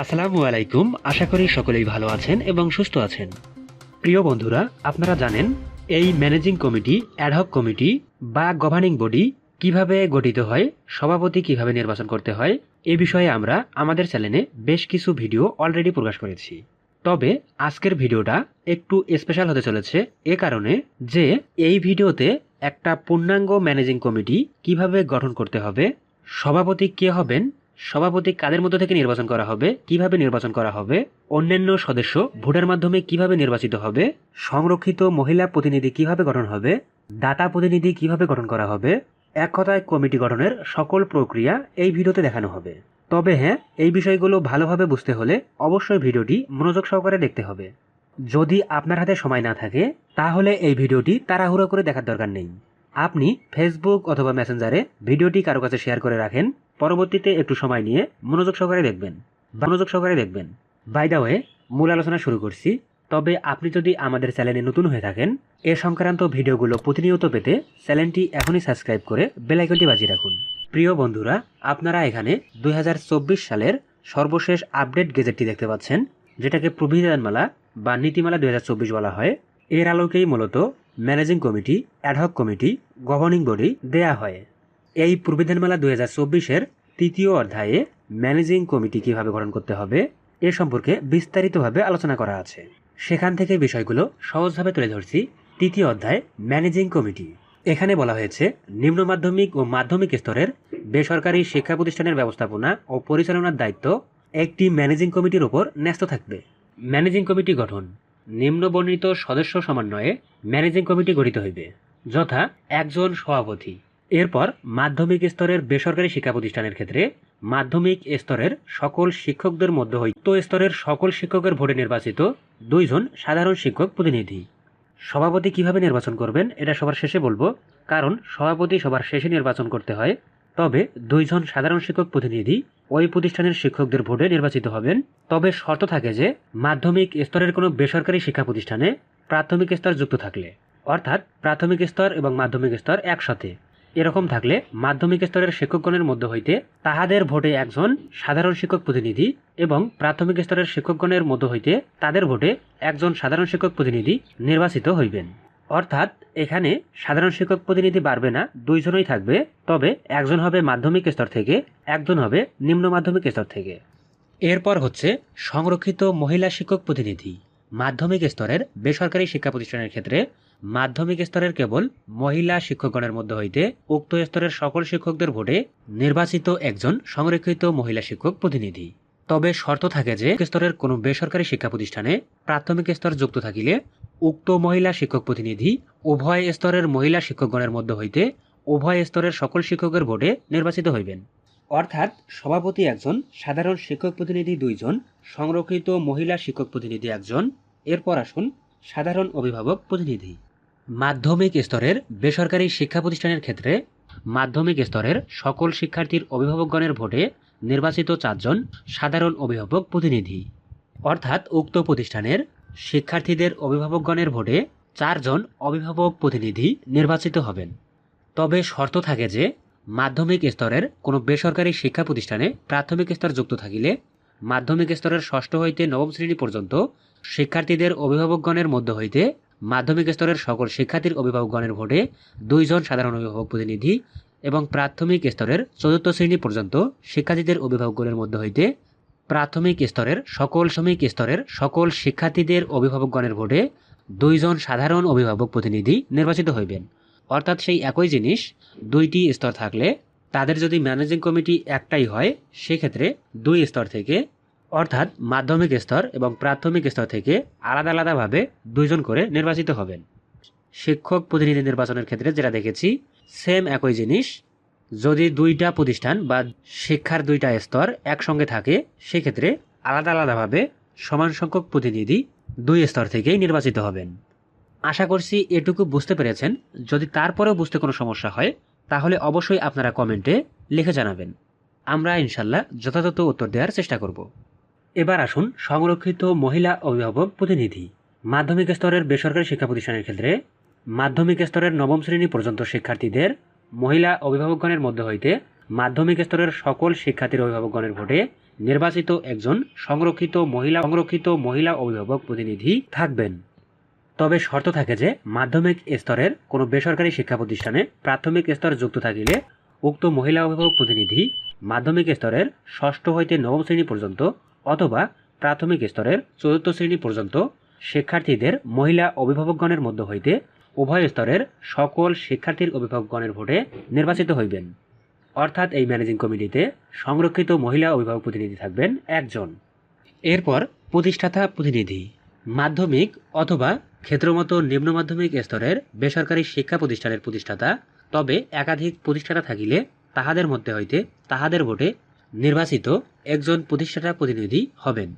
আসসালামু আলাইকুম। আশা করি সকলেই ভালো আছেন এবং সুস্থ আছেন। প্রিয় বন্ধুরা, আপনারা জানেন এই managing committee ad hoc committee বা গভর্নিং বডি কীভাবে গঠিত হয়, সভাপতি কীভাবে নির্বাচন করতে হয়, এ বিষয়ে আমরা আমাদের চ্যানেলে বেশ কিছু ভিডিও অলরেডি প্রকাশ করেছি। তবে আজকের ভিডিওটা একটু স্পেশাল হতে চলেছে এ কারণে যে এই ভিডিওতে একটা পূর্ণাঙ্গ ম্যানেজিং কমিটি কীভাবে গঠন করতে হবে, সভাপতি কে হবেন সভাপতি কাদের মধ্য থেকে নির্বাচন করা হবে? কীভাবে নির্বাচন করা হবে? অন্যান্য সদস্য ভোটের মাধ্যমে কীভাবে নির্বাচিত হবে? সংরক্ষিত মহিলা প্রতিনিধি কীভাবে গঠন হবে? দাতা প্রতিনিধি কীভাবে গঠন করা হবে? এক কথায় কমিটি গঠনের সকল প্রক্রিয়া এই ভিডিওতে দেখানো হবে। তবে হ্যাঁ এই বিষয়গুলো ভালোভাবে বুঝতে হলে অবশ্যই ভিডিওটি মনোযোগ সহকারে দেখতে হবে। যদি আপনার হাতে সময় না থাকে, তাহলে এই ভিডিওটি তাড়াহুড়ো করে দেখার দরকার নেই। আপনি ফেসবুক অথবা মেসেঞ্জারে ভিডিওটি কারও কাছে শেয়ার করে রাখেন। পরবর্তীতে একটু সময় নিয়ে মনোযোগ সহকারে দেখবেন। মনোযোগ সহকারে দেখবেন। বাই দা মূল আলোচনা শুরু করছি। তবে আপনি যদি আমাদের চ্যানেলে নতুন হয়ে থাকেন, এ সংক্রান্ত ভিডিওগুলো প্রতিনিয়ত পেতে চ্যানেলটি এখনই সাবস্ক্রাইব করে বেলাইকনটি বাজিয়ে রাখুন। প্রিয় বন্ধুরা, আপনারা এখানে দু হাজার চব্বিশ সালের সর্বশেষ আপডেট গেজেটটি দেখতে পাচ্ছেন, যেটাকে প্রবিধানমালা বা নীতিমালা দুই হাজার চব্বিশ বলা হয়। এর আলোকেই মূলত managing committee ad hoc committee governing body দেয়া হয়। এই প্রবিধানমালা দুই হাজার চব্বিশের তৃতীয় অধ্যায়ে ম্যানেজিং কমিটি কীভাবে গঠন করতে হবে, এ সম্পর্কে বিস্তারিতভাবে আলোচনা করা আছে। সেখান থেকে বিষয়গুলো সহজভাবে তুলে ধরছি। তৃতীয় অধ্যায়, ম্যানেজিং কমিটি। এখানে বলা হয়েছে, নিম্ন মাধ্যমিক ও মাধ্যমিক স্তরের বেসরকারি শিক্ষা প্রতিষ্ঠানের ব্যবস্থাপনা ও পরিচালনার দায়িত্ব একটি ম্যানেজিং কমিটির উপর ন্যস্ত থাকবে। ম্যানেজিং কমিটি গঠন। নিম্ন বর্ণিত সদস্য সমন্বয়ে ম্যানেজিং কমিটি গঠিত হইবে। যথা একজন সভাপতি। এরপর মাধ্যমিক স্তরের বেসরকারি শিক্ষা প্রতিষ্ঠানের ক্ষেত্রে মাধ্যমিক স্তরের সকল শিক্ষকদের মধ্য হইত স্তরের সকল শিক্ষকের ভোটে নির্বাচিত দুইজন সাধারণ শিক্ষক প্রতিনিধি। সভাপতি কীভাবে নির্বাচন করবেন, এটা সবার শেষে বলব। কারণ সভাপতি সবার শেষে নির্বাচন করতে হয় তবে দুইজন সাধারণ শিক্ষক প্রতিনিধি ওই প্রতিষ্ঠানের শিক্ষকদের ভোটে নির্বাচিত হবেন। তবে শর্ত থাকে যে, মাধ্যমিক স্তরের কোনো বেসরকারি শিক্ষা প্রতিষ্ঠানে প্রাথমিক স্তর যুক্ত থাকলে, অর্থাৎ প্রাথমিক স্তর এবং মাধ্যমিক স্তর একসাথে। এরকম থাকলে মাধ্যমিক স্তরের শিক্ষকগণের মধ্য হইতে তাহাদের ভোটে একজন সাধারণ শিক্ষক প্রতিনিধি এবং প্রাথমিক স্তরের শিক্ষকগণের মধ্য হইতে তাদের ভোটে একজন সাধারণ শিক্ষক প্রতিনিধি নির্বাচিত হইবেন। অর্থাৎ এখানে সাধারণ শিক্ষক প্রতিনিধি বাড়বে না, দুইজনই থাকবে, তবে একজন হবে মাধ্যমিক স্তর থেকে, একজন হবে নিম্ন মাধ্যমিক স্তর থেকে। এরপর হচ্ছে সংরক্ষিত মহিলা শিক্ষক প্রতিনিধি। মাধ্যমিক স্তরের বেসরকারি শিক্ষা প্রতিষ্ঠানের ক্ষেত্রে মাধ্যমিক স্তরের কেবল মহিলা শিক্ষকগণের মধ্যে হইতে উক্ত স্তরের সকল শিক্ষকদের ভোটে নির্বাচিত একজন সংরক্ষিত মহিলা শিক্ষক প্রতিনিধি। তবে শর্ত থাকে যে, স্তরের কোনো বেসরকারি শিক্ষা প্রতিষ্ঠানে প্রাথমিক স্তর যুক্ত থাকিলে উক্ত মহিলা শিক্ষক প্রতিনিধি উভয় স্তরের মহিলা শিক্ষকগণের মধ্য হইতে উভয় স্তরের সকল শিক্ষকের ভোটে নির্বাচিত হইবেন। অর্থাৎ সভাপতি একজন, সাধারণ শিক্ষক প্রতিনিধি দুইজন, সংরক্ষিত মহিলা শিক্ষক প্রতিনিধি একজন, এরপর আসুন সাধারণ অভিভাবক প্রতিনিধি। মাধ্যমিক স্তরের বেসরকারি শিক্ষা প্রতিষ্ঠানের ক্ষেত্রে মাধ্যমিক স্তরের সকল শিক্ষার্থীর অভিভাবকগণের ভোটে নির্বাচিত চারজন সাধারণ অভিভাবক প্রতিনিধি। অর্থাৎ উক্ত প্রতিষ্ঠানের শিক্ষার্থীদের অভিভাবকগণের ভোটে চারজন অভিভাবক প্রতিনিধি নির্বাচিত হবেন। তবে শর্ত থাকে যে, মাধ্যমিক স্তরের কোনো বেসরকারি শিক্ষা প্রতিষ্ঠানে প্রাথমিক স্তর যুক্ত থাকিলে মাধ্যমিক স্তরের ষষ্ঠ হইতে নবম শ্রেণি পর্যন্ত শিক্ষার্থীদের অভিভাবকগণের মধ্য হইতে মাধ্যমিক স্তরের সকল শিক্ষার্থীর অভিভাবকগণের ভোটে দুইজন সাধারণ অভিভাবক প্রতিনিধি এবং প্রাথমিক স্তরের চতুর্থ শ্রেণি পর্যন্ত শিক্ষার্থীদের অভিভাবকগণের মধ্য হইতে প্রাথমিক স্তরের, সকল শ্রমিক স্তরের, সকল শিক্ষার্থীদের অভিভাবকগণের ভোটে দুইজন সাধারণ অভিভাবক প্রতিনিধি নির্বাচিত হইবেন। অর্থাৎ সেই একই জিনিস, দুইটি স্তর থাকলে তাদের যদি ম্যানেজিং কমিটি একটাই হয়, সেক্ষেত্রে দুই স্তর থেকে, অর্থাৎ মাধ্যমিক স্তর এবং প্রাথমিক স্তর থেকে আলাদা আলাদাভাবে দুইজন করে নির্বাচিত হবেন। শিক্ষক প্রতিনিধি নির্বাচনের ক্ষেত্রে যেটা দেখেছি সেম একই জিনিস যদি দুইটা প্রতিষ্ঠান বা শিক্ষার দুইটা স্তর একসঙ্গে থাকে, সেক্ষেত্রে আলাদা আলাদাভাবে সমান সংখ্যক প্রতিনিধি দুই স্তর থেকেই নির্বাচিত হবেন। আশা করছি এটুকু বুঝতে পেরেছেন। যদি তারপরেও বুঝতে কোনো সমস্যা হয়, তাহলে অবশ্যই আপনারা কমেন্টে লিখে জানাবেন। আমরা ইনশাল্লাহ যথাযথ উত্তর দেওয়ার চেষ্টা করব। এবার আসুন সংরক্ষিত মহিলা অভিভাবক প্রতিনিধি। মাধ্যমিক স্তরের বেসরকারি শিক্ষা প্রতিষ্ঠানের ক্ষেত্রে মাধ্যমিক স্তরের নবম শ্রেণি পর্যন্ত শিক্ষার্থীদের মহিলা অভিভাবকগণের মধ্য হইতে মাধ্যমিক স্তরের সকল শিক্ষার্থীর অভিভাবকগণের ভোটে নির্বাচিত একজন সংরক্ষিত মহিলা সংরক্ষিত মহিলা অভিভাবক প্রতিনিধি থাকবেন। তবে শর্ত থাকে যে, মাধ্যমিক স্তরের কোনো বেসরকারি শিক্ষা প্রতিষ্ঠানে প্রাথমিক স্তর যুক্ত থাকিলে উক্ত মহিলা অভিভাবক প্রতিনিধি মাধ্যমিক স্তরের ষষ্ঠ হইতে নবম শ্রেণি পর্যন্ত অথবা প্রাথমিক স্তরের চতুর্থ শ্রেণি পর্যন্ত শিক্ষার্থীদের মহিলা অভিভাবকগণের মধ্য হইতে উভয় স্তরের সকল শিক্ষার্থীর অভিভাবকগণের ভোটে নির্বাচিত হইবেন। অর্থাৎ এই ম্যানেজিং কমিটিতে সংরক্ষিত মহিলা অভিভাবক প্রতিনিধি থাকবেন একজন। এরপর প্রতিষ্ঠাতা প্রতিনিধি, মাধ্যমিক অথবা ক্ষেত্রমতো নিম্ন মাধ্যমিক স্তরের বেসরকারি শিক্ষা প্রতিষ্ঠানের প্রতিষ্ঠাতা, তবে একাধিক প্রতিষ্ঠাতা থাকিলে তাহাদের মধ্যে হইতে তাহাদের ভোটে নির্বাচিত একজন প্রতিষ্ঠাতা প্রতিনিধি হবেন।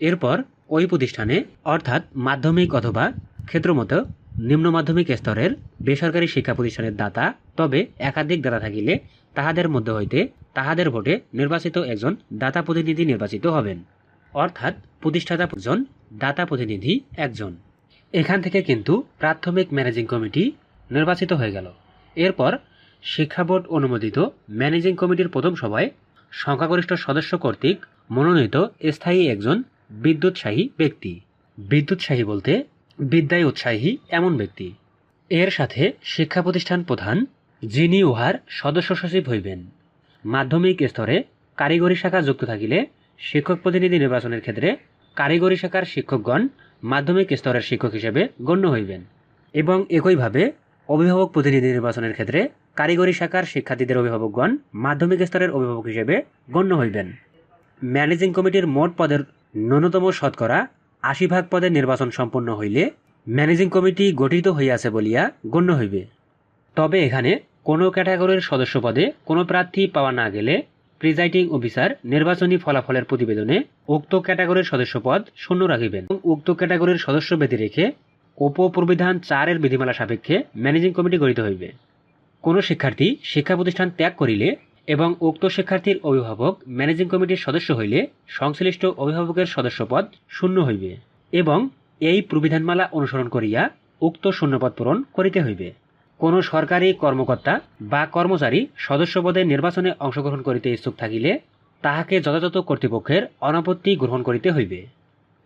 এরপর ওই প্রতিষ্ঠানে অর্থাৎ মাধ্যমিক অথবা ক্ষেত্রমতো নিম্ন মাধ্যমিক স্তরের বেসরকারি শিক্ষা প্রতিষ্ঠানের দাতা, তবে একাধিক দাতা থাকিলে তাহাদের মধ্যে হইতে তাহাদের ভোটে নির্বাচিত একজন দাতা প্রতিনিধি নির্বাচিত হবেন। অর্থাৎ প্রতিষ্ঠাতা একজন, দাতা প্রতিনিধি একজন। এখান থেকে কিন্তু প্রাথমিক ম্যানেজিং কমিটি নির্বাচিত হয়ে গেল। এরপর শিক্ষা বোর্ড অনুমোদিত ম্যানেজিং কমিটির প্রথম সভায় সংখ্যাগরিষ্ঠ সদস্য কর্তৃক মনোনীত স্থায়ী একজন বিদ্যুৎসাহী ব্যক্তি। বিদ্যুৎসাহী বলতে বিদ্যায় উৎসাহী এমন ব্যক্তি। এর সাথে শিক্ষা প্রতিষ্ঠান প্রধান যিনি উহার সদস্য সচিব হইবেন। মাধ্যমিক স্তরে কারিগরি শাখা যুক্ত থাকিলে শিক্ষক প্রতিনিধি নির্বাচনের ক্ষেত্রে কারিগরি শাখার শিক্ষকগণ মাধ্যমিক স্তরের শিক্ষক হিসেবে গণ্য হইবেন এবং একইভাবে অভিভাবক প্রতিনিধি নির্বাচনের ক্ষেত্রে কারিগরি শাখার শিক্ষার্থীদের অভিভাবকগণ মাধ্যমিক স্তরের অভিভাবক হিসেবে গণ্য হইবেন। ম্যানেজিং কমিটির মোট পদের ন্যূনতম শতকরা আশি ভাগ পদের নির্বাচন সম্পন্ন হইলে ম্যানেজিং কমিটি গঠিত হইয়াছে বলিয়া গণ্য হইবে। তবে এখানে কোনো ক্যাটাগরির সদস্য পদে কোনো প্রার্থী পাওয়া না গেলে প্রিজাইডিং অফিসার নির্বাচনী ফলাফলের প্রতিবেদনে উক্ত ক্যাটাগরির সদস্য পদ শূন্য রাখিবেন এবং উক্ত ক্যাটাগরির সদস্য ব্যতি রেখে উপপ্রবিধান চারের বিধিমালা সাপেক্ষে ম্যানেজিং কমিটি গঠিত হইবে। কোনো শিক্ষার্থী শিক্ষা প্রতিষ্ঠান ত্যাগ করিলে এবং উক্ত শিক্ষার্থীর অভিভাবক ম্যানেজিং কমিটির সদস্য হইলে সংশ্লিষ্ট অভিভাবকের সদস্যপদ শূন্য হইবে এবং এই প্রবিধানমালা অনুসরণ করিয়া উক্ত শূন্যপদ পূরণ করিতে হইবে। কোনো সরকারি কর্মকর্তা বা কর্মচারী সদস্যপদে নির্বাচনে অংশগ্রহণ করিতে ইচ্ছুক থাকিলে তাহাকে যথাযথ কর্তৃপক্ষের অনাপত্তি গ্রহণ করিতে হইবে।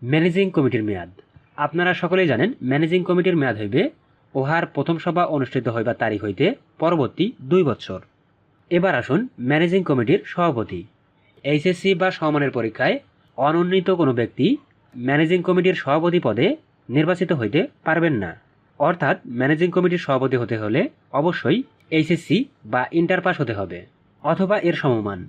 ম্যানেজিং কমিটির মেয়াদ। আপনারা সকলেই জানেন, ম্যানেজিং কমিটির মেয়াদ হইবে, উহার প্রথম সভা অনুষ্ঠিত হইবার তারিখ হইতে পরবর্তী দুই বৎসর এবার আসুন ম্যানেজিং কমিটির সভাপতি। এইচএসসি বা সমমানের পরীক্ষায় অনুন্নীত কোনো ব্যক্তি ম্যানেজিং কমিটির সভাপতি পদে নির্বাচিত হইতে পারবেন না। অর্থাৎ ম্যানেজিং কমিটির সভাপতি হতে হলে অবশ্যই এইচএসসি বা ইন্টার পাস হতে হবে অথবা এর সমমান।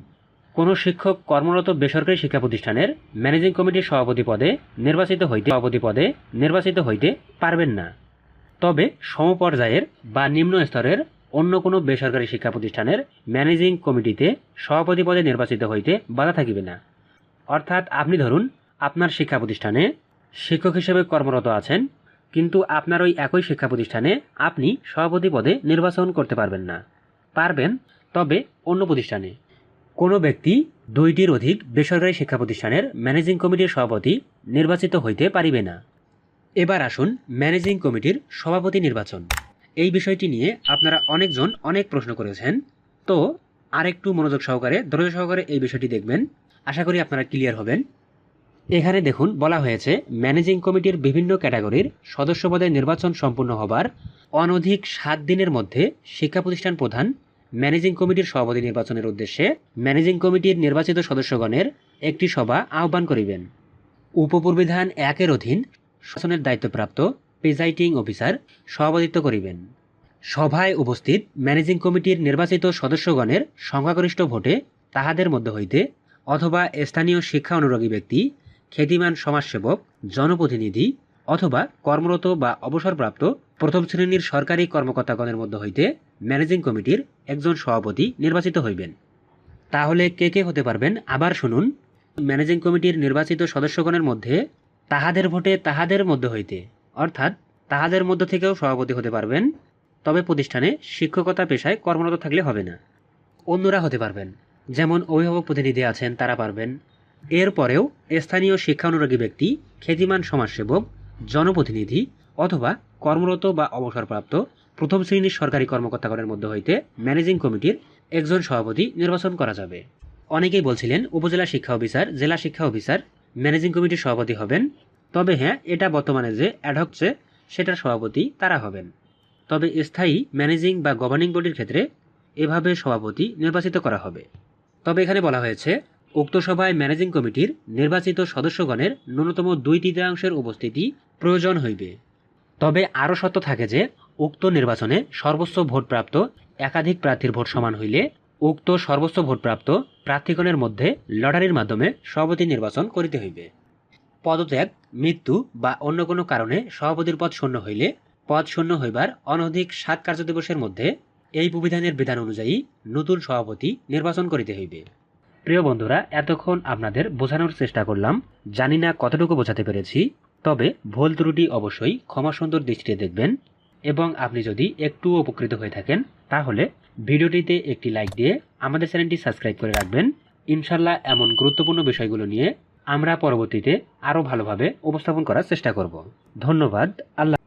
কোনো শিক্ষক কর্মরত বেসরকারি শিক্ষা প্রতিষ্ঠানের ম্যানেজিং কমিটির সভাপতি পদে নির্বাচিত হইতে সভাপতি পদে নির্বাচিত হইতে পারবেন না। তবে সমপর্যায়ের বা নিম্ন স্তরের অন্য কোনো বেসরকারি শিক্ষা প্রতিষ্ঠানের ম্যানেজিং কমিটিতে সভাপতি পদে নির্বাচিত হইতে বাধা থাকিবে না। অর্থাৎ আপনি ধরুন, আপনার শিক্ষা প্রতিষ্ঠানে শিক্ষক হিসেবে কর্মরত আছেন, কিন্তু আপনার ওই একই শিক্ষা প্রতিষ্ঠানে আপনি সভাপতি পদে নির্বাচন করতে পারবেন না। পারবেন, তবে অন্য প্রতিষ্ঠানে। কোনো ব্যক্তি দুইটির অধিক বেসরকারি শিক্ষা প্রতিষ্ঠানের ম্যানেজিং কমিটির সভাপতি নির্বাচিত হইতে পারিবে না। এবার আসুন ম্যানেজিং কমিটির সভাপতি নির্বাচন। এই বিষয়টি নিয়ে আপনারা অনেকজন অনেক প্রশ্ন করেছেন। তো আরেকটু মনোযোগ সহকারে, ধৈর্য সহকারে এই বিষয়টি দেখবেন। আশা করি আপনারা ক্লিয়ার হবেন। এখানে দেখুন, বলা হয়েছে, ম্যানেজিং কমিটির বিভিন্ন ক্যাটাগরির সদস্য পদের নির্বাচন সম্পূর্ণ হবার অনধিক সাত দিনের মধ্যে শিক্ষা প্রতিষ্ঠান প্রধান ম্যানেজিং কমিটির সভাপতি নির্বাচনের উদ্দেশ্যে ম্যানেজিং কমিটির নির্বাচিত সদস্যগণের একটি সভা আহ্বান করিবেন। উপপূর্বিধান একের অধীন শাসনের দায়িত্বপ্রাপ্ত প্রিজাইডিং অফিসার সভাপতিত্ব করিবেন। সভায় উপস্থিত ম্যানেজিং কমিটির নির্বাচিত সদস্যগণের সংখ্যাগরিষ্ঠ ভোটে তাহাদের মধ্য হইতে অথবা স্থানীয় শিক্ষা অনুরাগী ব্যক্তি, খ্যাতিমান সমাজসেবক, জনপ্রতিনিধি অথবা কর্মরত বা অবসরপ্রাপ্ত প্রথম শ্রেণির সরকারি কর্মকর্তাগণের মধ্য হইতে ম্যানেজিং কমিটির একজন সভাপতি নির্বাচিত হইবেন। তাহলে কে কে হতে পারবেন? আবার শুনুন। ম্যানেজিং কমিটির নির্বাচিত সদস্যগণের মধ্যে তাহাদের ভোটে তাহাদের মধ্য হইতে অর্থাৎ তাহাদের মধ্য থেকেও সভাপতি হতে পারবেন, তবে প্রতিষ্ঠানে শিক্ষকতা পেশায় কর্মরত থাকলে হবে না। অন্যরা হতে পারবেন, যেমন অভিভাবক প্রতিনিধি আছেন তারা পারবেন। এরপরেও স্থানীয় শিক্ষা শিক্ষানুরাগী ব্যক্তি, খ্যাতিমান সমাজসেবক, জনপ্রতিনিধি অথবা কর্মরত বা অবসরপ্রাপ্ত প্রথম শ্রেণির সরকারি কর্মকর্তাগণের মধ্য হইতে ম্যানেজিং কমিটির একজন সভাপতি নির্বাচন করা যাবে। অনেকেই বলছিলেন, উপজেলা শিক্ষা অফিসার, জেলা শিক্ষা অফিসার, ম্যানেজিং কমিটির সভাপতি হবেন তবে হ্যাঁ এটা বর্তমানে যে অ্যাডহকছে সেটার সভাপতি তারা হবেন। তবে স্থায়ী ম্যানেজিং বা গভর্নিং বডির ক্ষেত্রে এভাবে সভাপতি নির্বাচিত করা হবে। তবে এখানে বলা হয়েছে, উক্ত সভায় ম্যানেজিং কমিটির নির্বাচিত সদস্যগণের ন্যূনতম দুই তৃতীয়াংশের উপস্থিতি প্রয়োজন হইবে। তবে আরও শর্ত থাকে যে, উক্ত নির্বাচনে সর্বোচ্চ ভোটপ্রাপ্ত একাধিক প্রার্থীর ভোট সমান হইলে উক্ত সর্বোচ্চ ভোটপ্রাপ্ত প্রার্থীগণের মধ্যে লটারির মাধ্যমে সভাপতি নির্বাচন করিতে হইবে। পদত্যাগ, মৃত্যু বা অন্য কোনো কারণে সভাপতির পদ শূন্য হইলে পদ শূন্য হইবার অনধিক সাত কার্যদিবসের মধ্যে এই প্রবিধানের বিধান অনুযায়ী নতুন সভাপতি নির্বাচন করিতে হইবে। প্রিয় বন্ধুরা, এতক্ষণ আপনাদের বোঝানোর চেষ্টা করলাম। জানি না কতটুকু বোঝাতে পেরেছি, তবে ভুল ত্রুটি অবশ্যই ক্ষমা সুন্দর দৃষ্টিতে দেখবেন এবং আপনি যদি একটু উপকৃত হয়ে থাকেন, তাহলে ভিডিওটিতে একটি লাইক দিয়ে আমাদের চ্যানেলটি সাবস্ক্রাইব করে রাখবেন। ইনশাল্লাহ এমন গুরুত্বপূর্ণ বিষয়গুলো নিয়ে আমরা পরবর্তীতে আরও ভালোভাবে উপস্থাপন করার চেষ্টা করব। ধন্যবাদ। আল্লাহ